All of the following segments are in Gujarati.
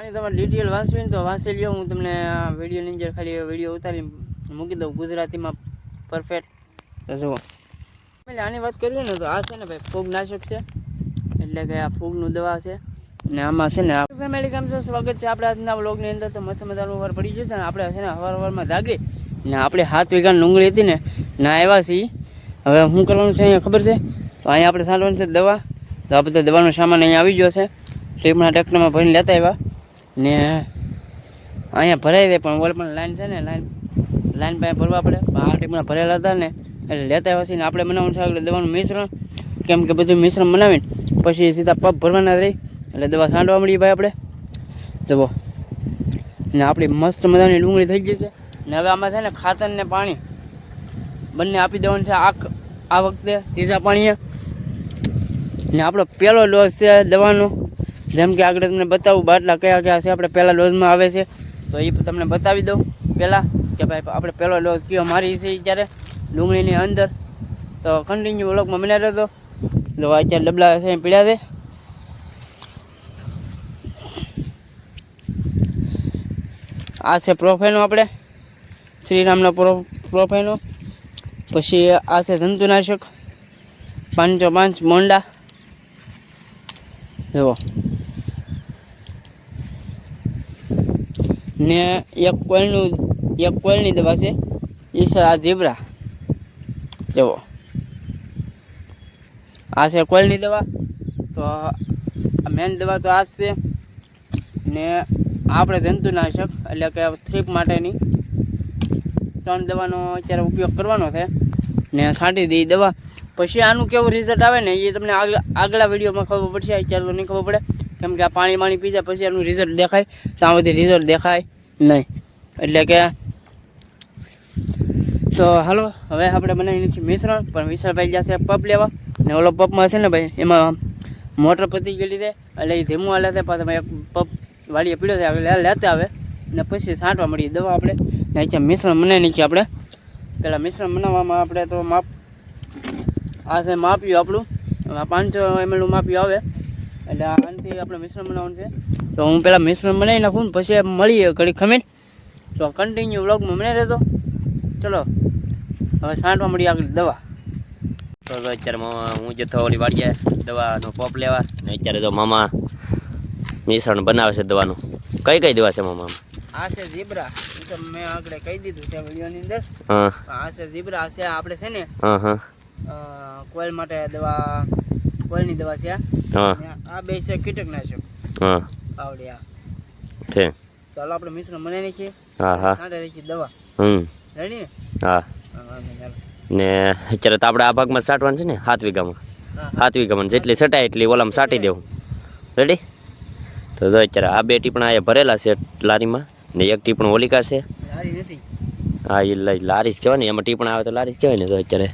આની તમારે ડિટેલ વાંચવી તો વાંચી લ્યો. હું તમને વિડીયોની અંદર ખાલી વીડિયો ઉતારી મૂકી દઉં. ગુજરાતીમાં પરફેક્ટ તો જુઓ. એટલે આની વાત કરીએ ને તો આ છે ને ભાઈ, ફૂગનાશક છે. એટલે કે આ ફૂગનું દવા છે. ને આમાં છે ને ફેમિલી કેમ છો સ્વાગત છે આપણે આજના બ્લોગની અંદર. તો મસ્ત મજાનું વાર પડી ગયું છે ને આપણે છે ને હવાર હવારમાં જાગી ને આપણે હાથ વીઘા ડુંગળી હતી ને, ના આવ્યા છીએ. હવે શું કરવાનું છે અહીંયા ખબર છે? તો અહીંયા આપણે છાંટવાની છે દવા. તો આ બધા દવાનો સામાન અહીંયા આવી ગયો છે. ટ્રીપના ટ્રેક્ટરમાં ભરીને લેતા આવ્યા. ને અહીંયા ભરાઈ દે પણ ઓલ પણ લાઈન છે ને લાઈન લાઈન પાસે ભરવા પડે. આ ટીમના ભરેલા હતા ને, એટલે લેતા આવ્યા છીએ આપણે બનાવવાનું છે એટલે દવાનું મિશ્રણ. કેમ કે બધું મિશ્રણ બનાવીને પછી સીધા પગ ભરવાના રહી. એટલે દવા છાંટવા મળી ભાઈ આપણે. જવો ને આપણી મસ્ત મજાની ડુંગળી થઈ ગઈ છે. ને હવે આમાં છે ને ખાતર ને પાણી બંને આપી દેવાનું છે આ આ વખતે ત્રીજા પાણીએ. ને આપણો પહેલો ડોઝ છે દવાનો. જેમ કે આગળ તમને બતાવું, બાટલા કયા કયા છે, આપણે પહેલા ડોઝમાં આવે છે. તો એ તમને બતાવી દઉં. પહેલાં કે ભાઈ, આપણે પહેલો ડોઝ કયો, મારી છે જ્યારે ડુંગળીની અંદર. તો કન્ટિન્યુ વ્લોગમાં મને રહેતો તો અત્યારે ડબલા છે પીડ્યા છે. આ છે પ્રોફેનો આપણે. શ્રીરામનો પ્રો પ્રોફેનો પછી આ છે જંતુનાશક. પાંચસો પાંચ મોંડા. જુઓ. ને એક કોઈલનું એક કોઈલની દવા છે એ છે આ ઝીબ્રા. જુઓ. આ છે કોઈલની દવા. તો મેન દવા તો આ છે. ને આપણે જંતુનાશક, એટલે કે થ્રીપ માટેની ત્રણ દવાનો અત્યારે ઉપયોગ કરવાનો છે. ને છાંટી દઈ દવા. પછી આનું કેવું રિઝલ્ટ આવે ને એ તમને આગલા આગલા વિડીયોમાં ખબર પડશે અત્યારે તો નહીં ખબર પડે. કેમ કે આ પાણી માણી પી પછી એનું રિઝલ્ટ દેખાય ત્યાં સુધી રિઝલ્ટ દેખાય નહીં. એટલે કે, તો હાલો, હવે આપણે બનાવી નાખીએ મિશ્રણ, પણ મિશ્રણભાઈ જશે પપ લેવા. ને ઓલો પપમાં છે ને ભાઈ, એમાં મોટર પતી ગયેલી છે, એટલે એ ધીમું હાલે છે, પાછા એક પપ વાળીએ પીડ્યો છે આગળ લેતા આવે. ને પછી છાંટવા મળીએ દવા આપણે. ને અહીંયા મિશ્રણ બનાવી નાખીએ આપણે. પહેલાં મિશ્રણ બનાવવામાં આપણે તો માપ આ છે માપ્યું આપણું. પાંચસો એમએલનું માપ્યું આવે. એટલે આનાથી આપણે મિશ્રણ બનાવવાનું છે. તો હું પહેલાં મિશ્રણ બનાવી નાખું ને પછી મળીએ ઘડી ખમીને. તો કન્ટિન્યુ વ્લોગમાં મને રહેતો ચલો હવે છાંટવા મળી આગળ દવા. તો અત્યારે મામા હું જતો ઓલી વાડીએ દવાનો પોપ લેવા ને અત્યારે તો મામા મિશ્રણ બનાવે છે દવાનું. કઈ કઈ દવા છે મામા આ છે ઝીબ્રા. તો મેં આગળ કહી દીધું છે વિડીયોની અંદર. હા. આ છે ઝીબ્રા આ છે આપણે છે ને હા હા. અ, કોઈલ માટે દવા કોઈલની દવા છે હા. આ બે છે કીટકનાશક. હા. આવડે આ. છે. ચાલો આપણે મિશ્રણ મને નાખીએ. હા હા. છાંટે નાખીએ દવા. હમ. રેડી? ને હા. ને અત્યારે તો આપણે આ ભાગમાં સાટવાનું છે ને સાત વીઘામાં. સાત વીઘામાં જેટલી છટાય એટલી ઓલામાં સાટી દેવું. રેડી? તો જો અત્યારે આ બે ટીપણા અહીંયા ભરેલા છે લારીમાં ને એક ટીપણું ઓલી છે. હા એ લારી જ કહેવાય ને એમાં ટીપણા આવે તો લારી જ કહેવાય ને તો અત્યારે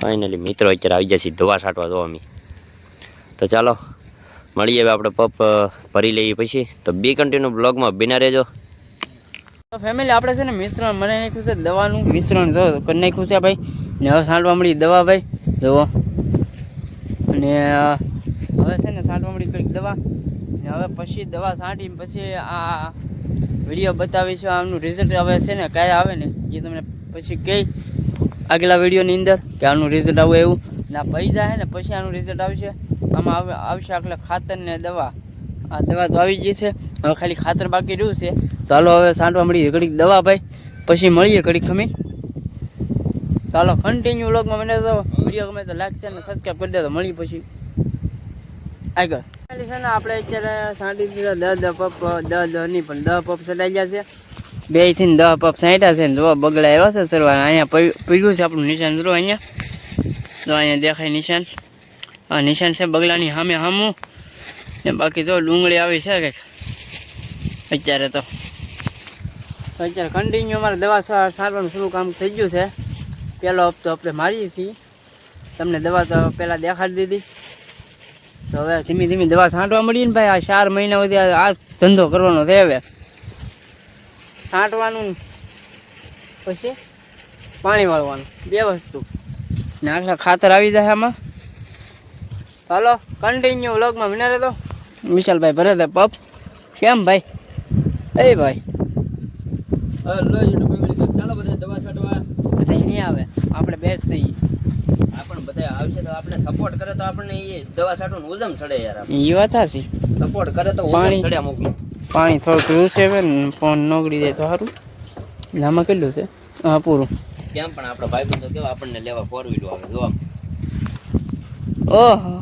ફાઇનલી મિત્રો અત્યારે આવી જશે દવા છાંટવા જો અમે તો ચાલો, મળીએ હવે આપણે પપ ભરી લઈએ પછી. તો બી કન્ટિન્યુ બ્લોગમાં બિના રહેજો. ફેમિલી આપણે છે ને મિશ્રણ મને નાખ્યું છે, દવાનું મિશ્રણ. જો, કરી નાખ્યું છે ભાઈ. ને હવે છાંટવા મળી દવા ભાઈ. જુઓ. અને હવે છે ને છાંટવા મળી કંઈક દવા. ને હવે પછી દવા છાંટીને પછી આ વીડિયો બતાવીશું આમનું રિઝલ્ટ હવે છે ને ક્યારે આવે ને, એ તમને પછી કહી આગલા વિડીયોની અંદર કે આનું રિઝલ્ટ આવું એવું. ના પૈસા છે ને, પછી આનું રિઝલ્ટ આવશે. આમાં આવે, આવશે એટલે ખાતર ને દવા. આ દવા તો આવી ગઈ છે. હવે ખાલી ખાતર બાકી રહ્યું છે. તો હાલો હવે સાંટવા મળીએ ઘડીક દવા ભાઈ. પછી મળીએ ઘડીક ખમી ચાલો કન્ટિન્યુ વ્લોગમાં મને તો વીડિયો ગમે તો લાઈક છે ને સબસ્ક્રાઈબ કરી દેજો. મળીએ પછી. આગળ. ખાલી છે ને આપણે અત્યારે સાંટી દીધા દસ દસ પપ દસ દસ નહીં, પણ દસ પપ ચડાઈ ગયા છે. બેથી ને દસ પપ સાંટ્યા છે ને જો બગડા આવ્યા છે સરવા અહીંયા પડી- પડ્યું છે આપણું નિશાન. જો અહીંયા. તો અહીંયા દેખાય નિશાન. આ નિશાન છે બગલાની સામે સામું ને બાકી તો ડુંગળી આવી છે કંઈક. અત્યારે તો. અત્યારે કન્ટિન્યુ અમારે દવા સારવાનું શરૂ કામ થઈ ગયું છે. પહેલો હપ્તો આપણે મારીએ છીએ. તમને દવા તો પહેલાં દેખાડી દીધી. તો હવે ધીમે ધીમે દવા છાંટવા મળી ને ભાઈ. આ ચાર મહિના સુધી આ ધંધો કરવાનો છે હવે. છાંટવાનું પછી પાણી વાળવાનું. બે વસ્તુ. ને આખલા ખાતર આવી જાય આમાં. ચાલો કન્ટિન્યુ વ્લોગમાં વિના રહેતો વિશાલભાઈ ભરે તે પપ કેમ ભાઈ? એ ભાઈ. હલો યુટ્યુબ ફેમિલી તો ચાલો બધા દવા છાંટવા. બધા નહીં આવે. આપણે બેસ. છીએ આપણ બધા આવશે તો આપણે સપોર્ટ કરે તો આપણને એ દવા છાંટવાનું ઉદમ ચડે યાર એ વાત છે સપોર્ટ કરે તો પાણી. ચડે અમુકનું. પાણી થોડું રૂસે છે ને ફોન નોકરી જાય તો સારું. એટલે આમાં કેટલું છે? હા પૂરું. કેમ પણ આપણા ભાઈબંધો કેવા આપણને લેવા ફોર વ્હીલ આવે જોવા. ઓહો.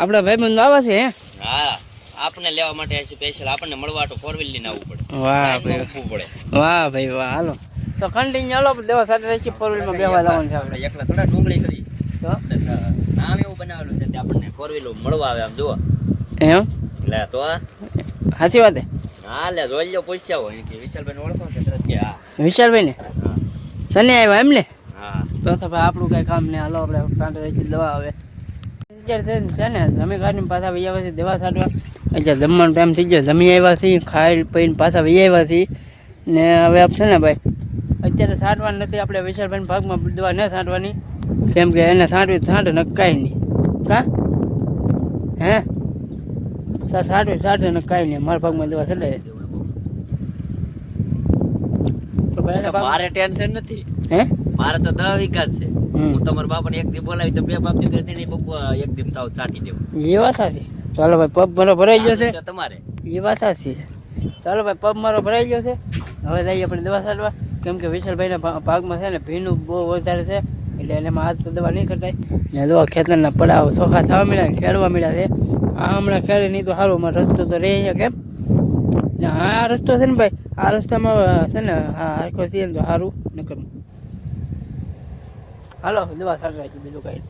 આપણા ભાઈ બંધો આવે છે હે? આપણે લેવા માટે સ્પેશિયલ આપણને મળવા તો ફોર વ્હીલ લઈને આવવું પડે. વાહ ભાઈ પડે. વાહ ભાઈ વાહ હાલો. તો કન્ટિન્યુ હાલો દેવા સાથે રાખી ફોર વ્હીલમાં બેવા જવાનું છે આપણે. એકલા થોડા ડુંગળી કરી. નામ એવું બનાવેલું છે કે આપણને ફોર વ્હીલ મળવા આવે આમ જુઓ. એમ? લે તો સાચી વાત? હે હા લે જોઈ લો પૂછ્યા હોય. કે વિશાલભાઈ ઓળખો કે હા. વિશાલભાઈ ને તને આવ્યા એમ ને હા. તો તો ભાઈ આપણું કઈ કામ નહીં. હાલો આપણે કાંટે રાખી દવા આવે. અત્યારે છે ને- છે ને જમી ખાઈને પાછા વૈયા પછી છે દવા છાંટવા અત્યારે જમવાનો ટાઈમ થઈ ગયો. જમી આવ્યા છીએ ખાઈ પીને પાછા વૈયા આવ્યા છીએ. ને હવે આપ છે ને ભાઈ અત્યારે છાંટવાનું નથી આપણે વિશાલભાઈ ભાગમાં દવા ન છાંટવાની કેમ કે એને છાંટવી છાંટે ને કાંઈ નહીં. કા? હે? તો છાંટવી છાંટે ને કાંઈ નહીં. મારા ભાગમાં દવા ભાગ- મારે ટેન્શન નથી. હે? મારે તો દવા વિકાસ છે. હું તમારા બાપાને એક દી બોલાવી તો બે બાપ દીકરી થઈને પપ્પા એક દી તાવ ચાટી દેવું. એ વાત સાચી. ચાલો ભાઈ પગ મારો ભરાઈ ગયો છે. તમારે. એ વાત સાચી. ચાલો ભાઈ પગ મારો ભરાઈ ગયો છે. હવે જઈએ આપણે દવા છાંટવા કેમ કે વિશાલભાઈના ભાગમાં છે ને ભીનું બહુ વધારે છે એટલે એને હાથ તો દવા નહીં કરતા ને દવા ખેતરના પડાવ ચોખા થવા મળ્યા ખેડવા મળ્યા છે. આ હમણાં ખેડે નહીં તો સારું મારો રસ્તો તો રહે અહીંયા કેમ? આ રસ્તો છે ને ભાઈ આ રસ્તામાં છે ને હા આખો છે ને તો સારું નકર હાલો દવા સારી રાખી બીજું કાંઈ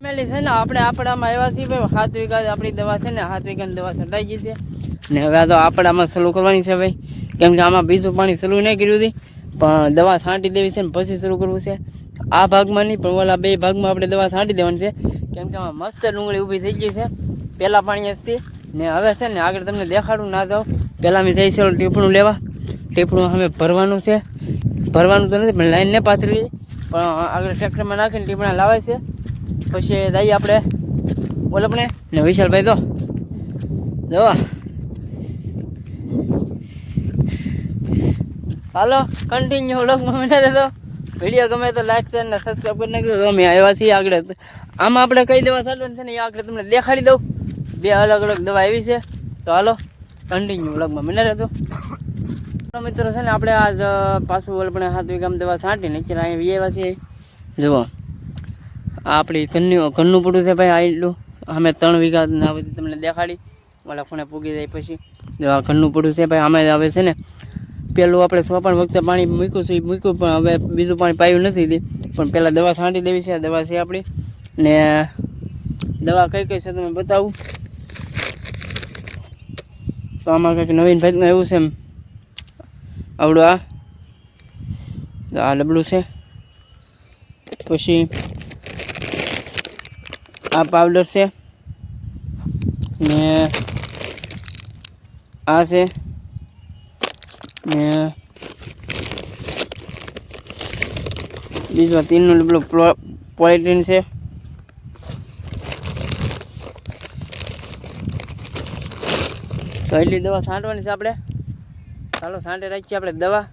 ફેમિલી છે ને આપણે આપણામાં આવ્યા છીએ ભાઈ સાત વીઘા આપણી દવા છે ને સાત વીઘાની દવા છટાઈ ગઈ છે. ને હવે તો આપણામાં સલું કરવાની છે ભાઈ. કેમ આમાં બીજું પાણી સલું નહીં કર્યું હતી, પણ દવા છાંટી દેવી છે ને, પછી શરૂ કરવું છે. આ ભાગમાં નહીં, પણ ઓલા બે ભાગમાં આપણે દવા છાંટી દેવાની છે. કેમ કે આમાં મસ્ત ડુંગળી ઊભી થઈ ગઈ છે, પહેલાં પાણી હતી ને હવે છે ને, આગળ તમને દેખાડું, ના જાઉં. પહેલાં અમે જઈશું, ટીપણું લેવા. ટીપણું અમે ભરવાનું છે. ભરવાનું તો નથી, પણ લાઈન ને પાથરી પણ આગળ ટ્રેક્ટરમાં નાખીને ટીપણા લાવે છે. પછી દાઈ આપણે બોલો આપણે ને વિશાલભાઈ તો. જો. હાલો કન્ટિન્યુ વ્લોગમાં મને રહેતો વીડિયો ગમે તો લાઈક શેર ને સબસ્ક્રાઈબ કરી નાખજો. તો અમે આવ્યા છીએ આગળ. આમાં આપણે કઈ દવા ચાલુ છે ને, એ આગળ તમને દેખાડી દઉં. બે અલગ અલગ દવા આવી છે. તો હાલો કન્ટિન્યુ વ્લોગમાં મને રહેતો મિત્રો છે ને આપણે આજ પાછું વલપણે હાથ વીઘામાં દવા છાંટીને અત્યારે અહીંયા આવ્યા છે જુઓ, આપણી ઘરનું ઘરનું પડું છે ભાઈ આ એટલું અમે ત્રણ વીઘા ના બધી તમને દેખાડી. મારા ખૂણે પૂગી જાય પછી. જો આ ઘરનું પડું છે ભાઈ અમે હવે છે ને. પેલું આપણે સોપણ વખતે પાણી મૂક્યું છે મૂક્યું પણ હવે બીજું પાણી પાયું નથી દી. પણ પહેલાં દવા છાંટી દેવી છે દવા છે આપણી. ને દવા કઈ કઈ છે તમે બતાવું? તો આમાં કંઈક નવીન ભાઈનું એવું છે એમ. આવડું આ આ ડબલું છે. પછી આ પાવડર છે. ને આ છે. ને બીજો તીનનું ડબલું પોલિટીન છે. તો દવા છાંટવાની છે આપણે. ચાલો સાંટે રાખીએ આપણે દવા.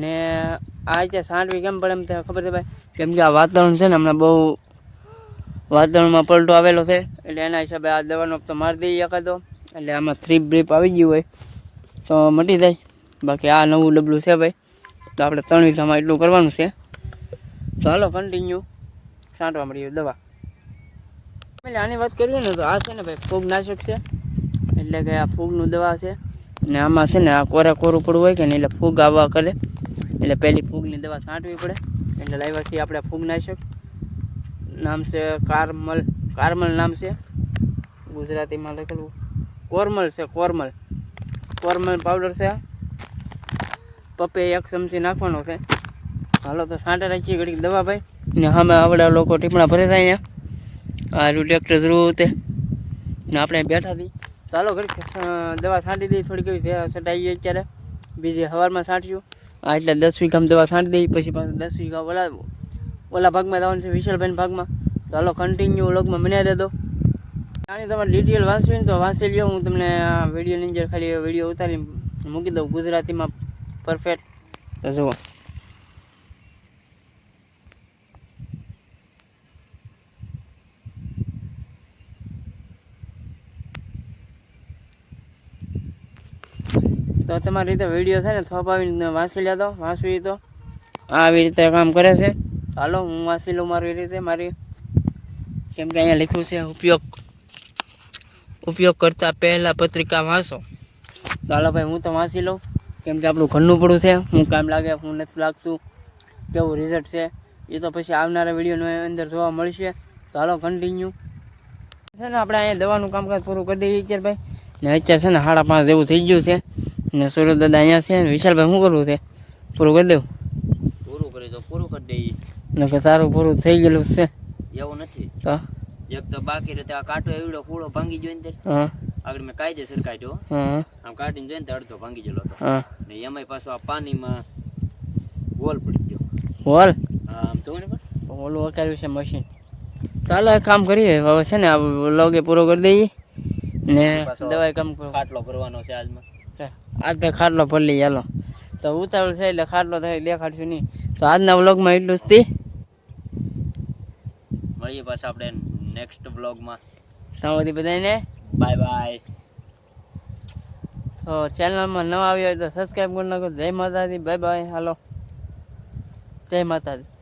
ને આ રીતે છાંટવી કેમ પડે એમ ખબર છે ભાઈ? કેમ કે આ વાતાવરણ છે ને હમણાં બહુ વાતાવરણમાં પલટો આવેલો છે. એટલે એના હિસાબે આ દવાનો તો મારી દઈએ એકાદો. એટલે આમાં થ્રી બ્રીપ આવી ગયું હોય તો મટી જાય. બાકી આ નવું ડબલું છે ભાઈ. તો આપણે ત્રણ વીઘામાં એટલું કરવાનું છે. હાલો કન્ટિન્યુ છાંટવા મળીએ દવા. એટલે આની વાત કરીએ ને તો આ છે ને ભાઈ ફૂગનાશક છે. એટલે કે આ ફૂગનું દવા છે. ને આમાં છે ને આ કોરા કોરું પડવું હોય કે ને એટલે ફૂગ આવવા કરે. એટલે પહેલી ફૂગની દવા છાંટવી પડે. એટલે લાવ્યા છીએ આપણે ફૂગનાશક નામ છે કારમલ. કારમલ નામ છે. ગુજરાતીમાં લખેલું. કોરમલ છે, કોરમલ. કોરમલ પાવડર છે. પપ્પે એક ચમચી નાખવાનો છે. હાલો તો સાંટે રાખીએ ઘડીક દવા ભાઈ. ને સામે આવડા લોકો ટીપણા ભરે થાય અહીંયા. આ રૂ ટ્રેક્ટર જરૂર તે. ને આપણે બેઠા હતી ચાલો ઘડીક દવા છાંટી દઈએ, થોડીક એવી છટાઈ ગઈ અત્યારે. બીજી સવારમાં છાંટ્યું આ એટલે દસ વીઘામાં દવા છાંટી દઈએ, પછી પાછું દસ વીઘા ઓલા ઓલા ભાગમાં જવાનું છે વિશાલભાઈના ભાગમાં. ચાલો કન્ટિન્યુ લોગમાં મને રહેતો આની તમારે ડિટેલ વાંચવી ને તો વાંચી લ્યો. હું તમને વિડીયોની અંદર ખાલી વીડિયો ઉતારી મૂકી દઉં. ગુજરાતીમાં પરફેક્ટ તો જુઓ. તો તમારી રીતે વીડિયો છે ને થોપાવીને વાંચી લેતો, વાંચવી તો. આવી રીતે કામ કરે છે. હાલો, હું વાંચી લઉં મારી રીતે, મારી કેમ કે અહીંયા લખ્યું છે, ઉપયોગ ઉપયોગ કરતા પહેલાં પત્રિકા વાંચો. તો હાલો ભાઈ, હું તો વાંચી લઉં. કેમ કે આપણું ઘરનું પડું છે, હું કામ લાગે, હું નથી લાગતું. કેવું રિઝલ્ટ છે, એ તો પછી આવનારા વિડીયોની અંદર જોવા મળશે. તો હાલો કન્ટિન્યુ છે ને, આપણે અહીંયા દવાનું કામકાજ પૂરું કરી દઈએ અત્યારે ભાઈ. ને અત્યારે છે ને, સાડા પાંચ જેવું થઈ ગયું છે. ને સુરત દાદા અહીંયા છે ને વિશાલભાઈ શું કરવું છે? પૂરું કરી દેવું? પૂરું કરી દો પૂરું કરી દઈએ. ને કે તારું પૂરું થઈ ગયેલું છે. એવું નથી. તો? એક તો બાકી રહેતા આ કાંટો એવડો ફૂળો ભાંગી તે હા. આગળ મેં કાયદેસર કાઢ્યો હા. આમ કાઢીને જોઈને તો અડધો ભાંગી ગયેલો હતો. હા. ને એમાંય પાછો આ પાણીમાં ગોલ પડી ગયો. બોલ આમ તો ને પણ. ઓલું વકાર્યું છે મશીન. ચાલો એક કામ કરીએ. હવે છે ને આ લોગે પૂરો કરી દઈએ. ને દવાઈ કામ કાટલો ભરવાનો છે આજમાં આજ ખાટલો પડી ચાલો તો ઉતાવળ છે એટલે ખાટલો થાય દેખાડશું નહીં. તો આજના વ્લોગમાં એટલું જ તે. મળીએ પાછા આપણે નેક્સ્ટ બ્લોગમાં ત્યાં બધી બધાને બાય બાય તો ચેનલમાં નવા આવ્યો હોય તો સબસ્ક્રાઈબ કરી નાખો. જય માતાજી બાય બાય હાલો. જય માતાજી.